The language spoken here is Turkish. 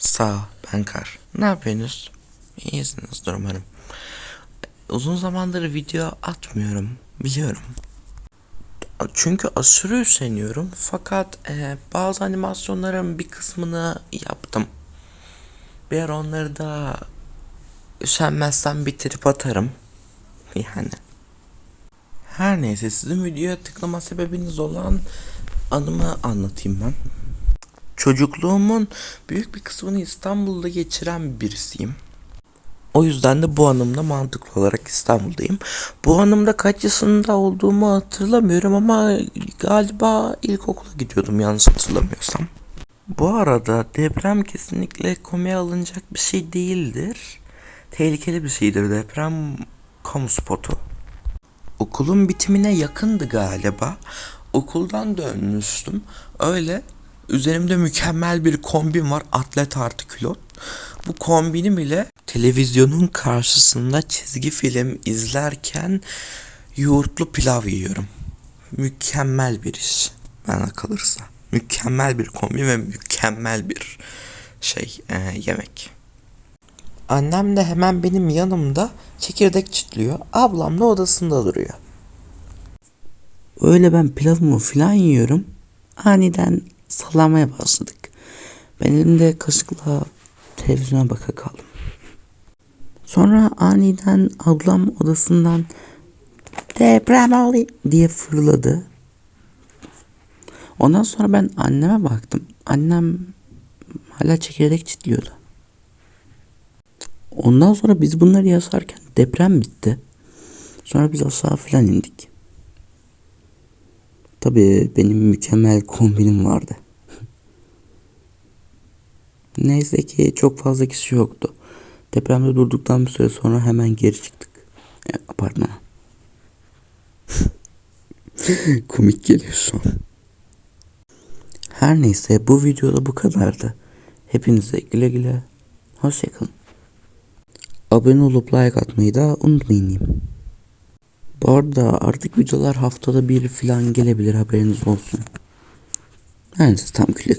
Sağ ben Kar. Ne yapıyorsunuz? İyisinizdir umarım. Uzun zamandır video atmıyorum. Biliyorum. Çünkü aşırı üşeniyorum. Fakat e, bazı animasyonların bir kısmını yaptım. Bir onları da üşenmezsem bitirip atarım. Yani. Her neyse sizin videoya tıklama sebebiniz olan anımı anlatayım ben. Çocukluğumun büyük bir kısmını İstanbul'da geçiren birisiyim. O yüzden de bu anımda mantıklı olarak İstanbul'dayım. Bu anımda kaç yaşında olduğumu hatırlamıyorum ama galiba ilkokula gidiyordum yanlış hatırlamıyorsam. Bu arada deprem kesinlikle komiye alınacak bir şey değildir. Tehlikeli bir şeydir deprem kamu spotu. Okulun bitimine yakındı galiba. Okuldan dönmüştüm. Öyle üzerimde mükemmel bir kombin var. Atlet artı külot. Bu kombinim ile televizyonun karşısında çizgi film izlerken yoğurtlu pilav yiyorum. Mükemmel bir iş bana kalırsa. Mükemmel bir kombin ve mükemmel bir şey e, yemek. Annem de hemen benim yanımda çekirdek çitliyor. Ablam da odasında duruyor. Öyle ben pilavımı falan yiyorum. Aniden sallamaya başladık. Ben elimde kaşıkla televizyona baka kaldım. Sonra aniden ablam odasından deprem oluyor diye fırladı. Ondan sonra ben anneme baktım. Annem hala çekirdek çitliyordu. Ondan sonra biz bunları yazarken deprem bitti. Sonra biz aşağı falan indik. Tabii benim mükemmel kombinim vardı. Neyse ki çok fazla kişi yoktu. Depremde durduktan bir süre sonra hemen geri çıktık. E, apartmana. Komik geliyor şu an. Her neyse bu videoda bu kadardı. Hepinize güle güle. Hoşçakalın. Abone olup like atmayı da unutmayın diyeyim. Bu arada artık videolar haftada bir falan gelebilir haberiniz olsun. Neyse tam güle.